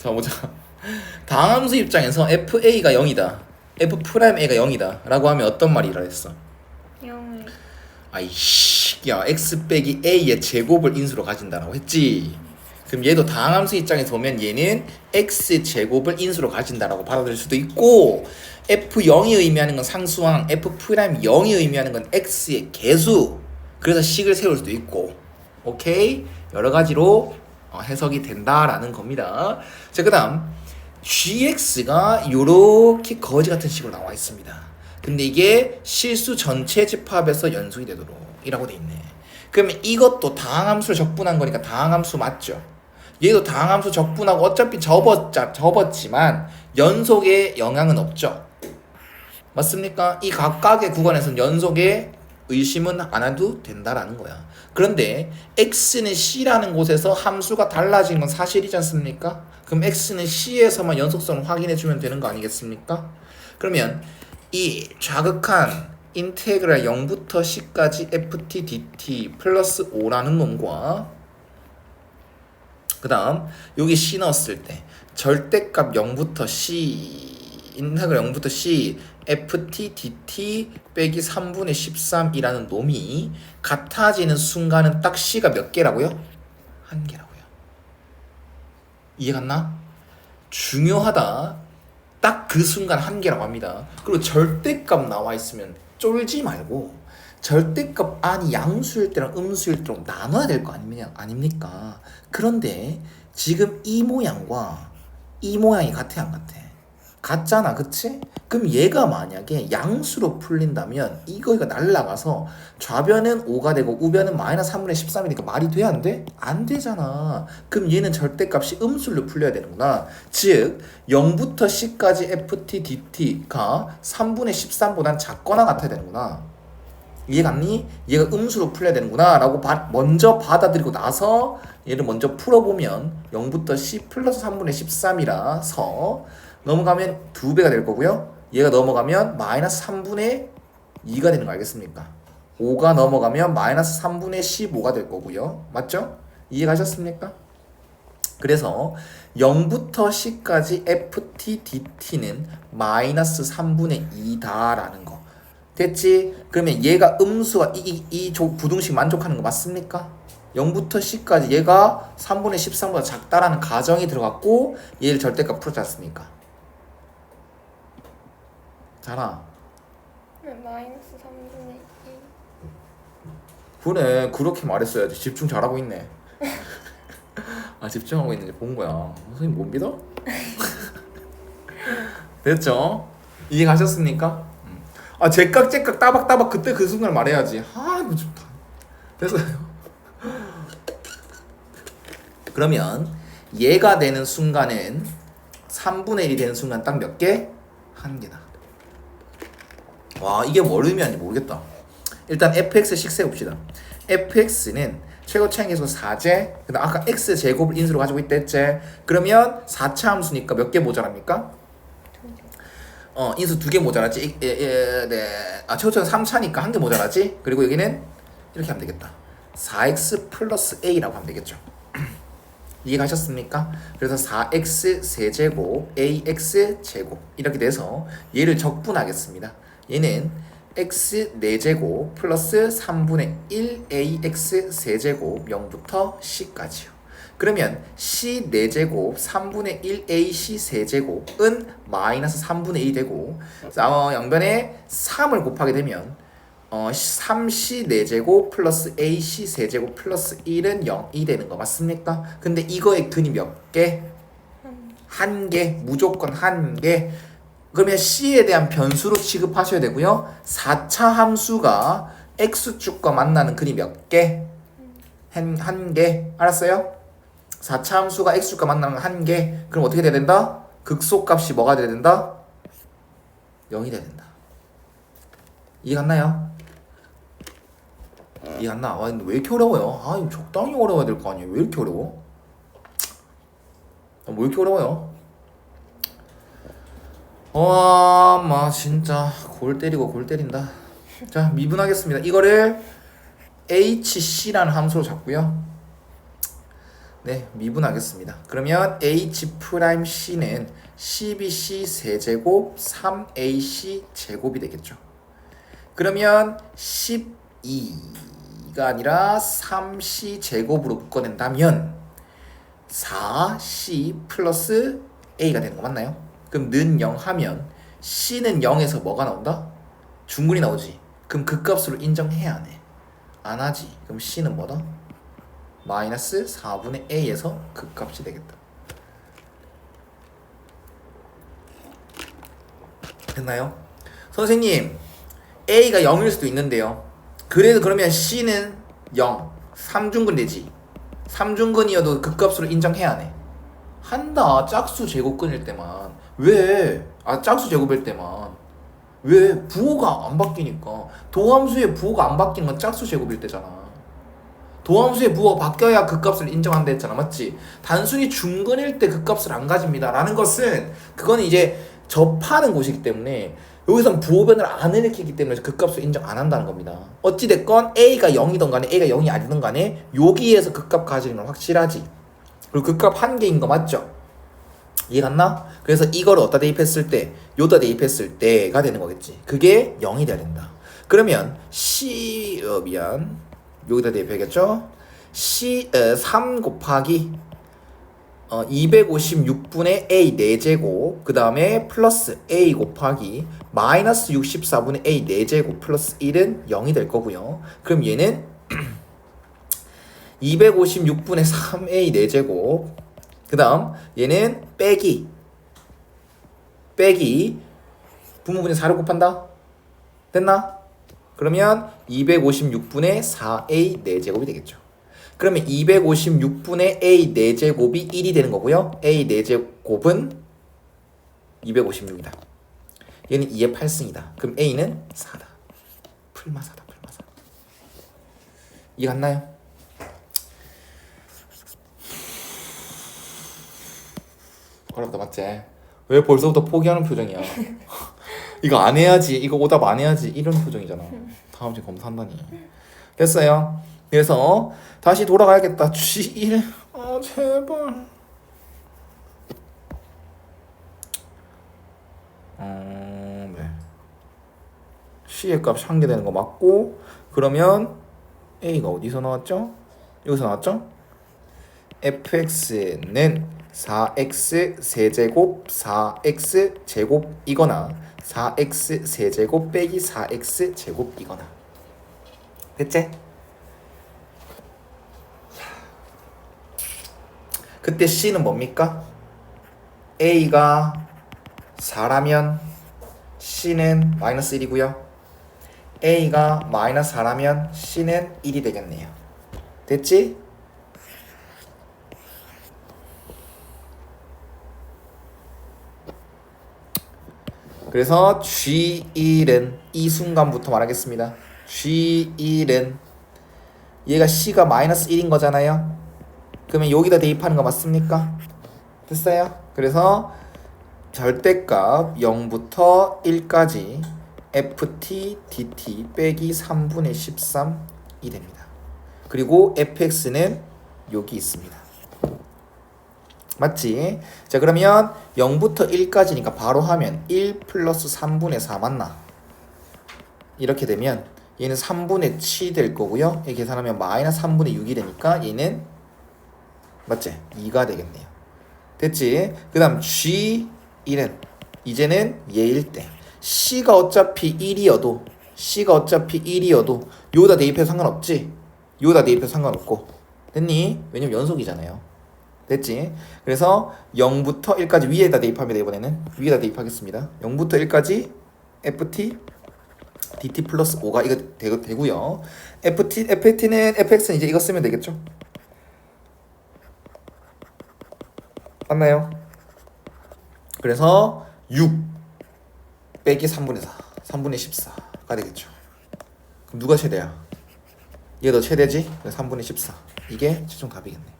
자 보자. 다함수 입장에서 FA가 0이다. F'A가 0이다. 라고 하면 어떤 말이라 했어? 영을 아이씨, 야, x 빼기 a의 제곱을 인수로 가진다라고 했지. 그럼 얘도 다항함수 입장에서 보면 얘는 x 제곱을 인수로 가진다라고 받아들일 수도 있고 f0이 의미하는 건 상수항, f'0이 의미하는 건 x의 개수. 그래서 식을 세울 수도 있고, 오케이 여러 가지로 어, 해석이 된다라는 겁니다. 자, 그 다음 gx가 요렇게 거지 같은 식으로 나와 있습니다. 근데 이게 실수 전체 집합에서 연속이 되도록 이라고 돼 있네. 그러면 이것도 다항함수를 적분한 거니까 다항함수 맞죠? 얘도 다항함수 적분하고 어차피 접었자 접었지만 연속에 영향은 없죠. 맞습니까? 이 각각의 구간에서는 연속에 의심은 안 해도 된다라는 거야. 그런데 x는 c라는 곳에서 함수가 달라지는 건 사실이지 않습니까? 그럼 x는 c에서만 연속성을 확인해 주면 되는 거 아니겠습니까? 그러면 이 좌극한 인테그랄 0부터 c까지 ft dt 플러스 5라는 놈과 그 다음 여기 c 넣었을 때 절대값 0부터 c 인테그랄 0부터 c ft dt 빼기 3분의 13이라는 놈이 같아지는 순간은 딱 c가 몇 개라고요? 한 개라고요. 이해 갔나? 중요하다. 딱 그 순간 한 개라고 합니다. 그리고 절대값 나와 있으면 쫄지 말고 절대값 아니 양수일 때랑 음수일 때랑 나눠야 될 거 아닙니까? 그런데 지금 이 모양과 이 모양이 같아 안 같아? 같잖아, 그치? 그럼 얘가 만약에 양수로 풀린다면 이거가 날라가서 좌변은 5가 되고 우변은 마이너스 3분의 13이니까 말이 돼, 안 돼? 안 되잖아. 그럼 얘는 절대값이 음수로 풀려야 되는구나. 즉, 0부터 C까지 FT, DT가 3분의 13보단 작거나 같아야 되는구나. 이해 갔니? 얘가 음수로 풀려야 되는구나 라고 바- 먼저 받아들이고 나서 얘를 먼저 풀어보면 0부터 C 플러스 3분의 13이라서 넘어가면 2배가 될 거고요 얘가 넘어가면 마이너스 3분의 2가 되는 거 알겠습니까? 5가 넘어가면 마이너스 3분의 15가 될 거고요 맞죠? 이해 가셨습니까? 그래서 0부터 C까지 FT, DT는 마이너스 3분의 2다라는 거 됐지? 그러면 얘가 음수가 이, 이, 이 조- 부등식 만족하는 거 맞습니까? 0부터 C까지 얘가 3분의 13보다 작다라는 가정이 들어갔고 얘를 절대값 풀었지 않습니까? 자라 왜 마이너스 3분의 2 그래 그렇게 말했어야지 집중 잘하고 있네 아 집중하고 있는지 본 거야 선생님 못 믿어? 됐죠? 이해 가셨습니까? 음. 아 제깍제깍 따박따박 그때 그 순간 말해야지 아 이거 좀 다- 됐어요 그러면 얘가 되는 순간은 3분의 1이 되는 순간 딱 몇 개? 한 개다 와 이게 뭘 의미하는지 모르겠다 일단 fx식 세웁시다. fx는 최고 차항계수 4제, 그다음 아까 x 제곱을 인수로 가지고 했지. 그러면 4차 함수니까 몇 개 모자랍니까? 어 인수 두 개 모자라지. 이- 예, 예, 네. 아 최고 차항 3차니까 한 개 모자라지. 그리고 여기는 이렇게 하면 되겠다. 4x 플러스 a라고 하면 되겠죠. 이해 가셨습니까? 그래서 4x 세제곱 ax 제곱 이렇게 돼서 얘를 적분하겠습니다. 얘는 x 4제곱 플러스 3분의 1 ax 세제곱 0부터 c까지요. 그러면 c 4제곱 3분의 1 ac 세제곱은 마이너스 3분의 1이 되고 어, 양변에 3을 곱하게 되면 어, 3c 4제곱 플러스 ac 세제곱 플러스 1은 0이 되는 거 맞습니까? 근데 이거의 근이 몇 개? 한 개, 무조건 한 개. 그러면 c에 대한 변수로 취급하셔야 되고요. 4차 함수가 x축과 만나는 근이 몇 개? 한, 한 개. 알았어요? 4차 함수가 x축과 만나는 한 개. 그럼 어떻게 돼야 된다? 극소값이 뭐가 돼야 된다? 0이 돼야 된다. 이해 갔나요? 이해 안 나? 아, 왜 이렇게 어려워요? 아, 적당히 어려워야 될 거 아니에요? 왜 이렇게 어려워? 아, 뭐 이렇게 어려워요? 와, 마 진짜 골 때리고 골 때린다. 자, 미분하겠습니다. 이거를 HC라는 함수로 잡고요. 네, 미분하겠습니다. 그러면 h 프라임 c는 12c 세제곱 3ac 제곱이 되겠죠. 그러면 12가 아니라 3c 제곱으로 묶어낸다면 4c 플러스 a가 되는 거 맞나요? 그럼 는 0 하면 c는 0에서 뭐가 나온다? 중근이 나오지. 그럼 그 값으로 인정해야 안 해. 안 하지. 그럼 c는 뭐다? 마이너스 4분의 a에서 그 값이 되겠다. 됐나요? 선생님, a가 0일 수도 있는데요. 그래도 그러면 c는 0, 3중근 되지. 3중근이어도 그 값으로 인정해야 해. 한다. 짝수 제곱근일 때만. 왜? 아, 짝수 제곱일 때만. 왜? 부호가 안 바뀌니까. 도함수의 부호가 안 바뀌는 건 짝수 제곱일 때잖아. 도함수의 부호가 바뀌어야 그 값을 인정한다 했잖아. 맞지? 단순히 중근일 때 그 값을 안 가집니다. 라는 것은 그거는 이제 접하는 곳이기 때문에 여기선 부호변을 안 일으키기 때문에 그 값을 인정 안 한다는 겁니다. 어찌됐건 A가 0이든 간에 A가 0이 아니든 간에 여기에서 그 값 가지는 건 확실하지. 그리고 그 값 한 개인 거 맞죠? 이해갔나? 그래서 이거를 어디다 대입했을 때, 요다 대입했을 때가 되는 거겠지. 그게 0이 돼야 된다. 그러면 C, 어, 미안. 여기다 대입해야겠죠? C, 어, 3 곱하기 어, 256분의 A 4제곱 그 다음에 플러스 A 곱하기 마이너스 64분의 A 4제곱 플러스 1은 0이 될 거고요. 그럼 얘는 256분의 3A 4제곱 그 다음 얘는 빼기. 빼기. 분모분의 4를 곱한다. 됐나? 그러면 256분의 4A 4제곱이 되겠죠. 그러면 256분의 A 4제곱이 1이 되는 거고요. A 4제곱은 256이다. 얘는 2의 8승이다. 그럼 A는 4다. 풀마사다 풀마사. 이해 갔나요? 어렵다 맞지? 왜 벌써부터 포기하는 표정이야? 이거 안 해야지, 이거 오답 안 해야지 이런 표정이잖아. 다음 주에 검사한다니. 됐어요. 그래서 다시 돌아가야겠다. G1. 아 제발. 음, 네. C의 값이 한 개 되는 거 맞고 그러면 A가 어디서 나왔죠? 여기서 나왔죠? fx는 4x 세제곱 4x 제곱이거나 4x 세제곱 빼기 4x 제곱이거나 됐지? 그때 c는 뭡니까? a가 4라면 c는 마이너스 1이고요 a가 마이너스 4라면 c는 1이 되겠네요 됐지? 그래서 G1은 이 순간부터 말하겠습니다. G1은 얘가 C가 마이너스 1인 거잖아요. 그러면 여기다 대입하는 거 맞습니까? 됐어요? 그래서 절대값 0부터 1까지 ft dt 빼기 3분의 13이 됩니다. 그리고 fx는 여기 있습니다. 맞지? 자 그러면 0부터 1까지니까 바로 하면 1 플러스 3분의 4 맞나? 이렇게 되면 얘는 3분의 7 될 거고요. 이 계산하면 마이너스 3분의 6이 되니까 얘는 맞지? 2가 되겠네요. 됐지? 그 다음 G1은 이제는 얘일 때 C가 어차피 1이어도 C가 어차피 1이어도 요다 대입해도 상관없지? 요다 대입해도 상관없고 됐니? 왜냐면 연속이잖아요. 됐지? 그래서 0부터 1까지 위에다 대입합니다. 이번에는 위에다 대입하겠습니다. 0부터 1까지 ft dt 플러스 5가 이거 되, 되고요. ft ft는 fx는 이제 이거 쓰면 되겠죠? 맞나요? 그래서 6 빼기 3분의 4 3분의 14가 되겠죠. 그럼 누가 최대야? 얘 너 최대지? 3분의 14 이게 최종 답이겠네.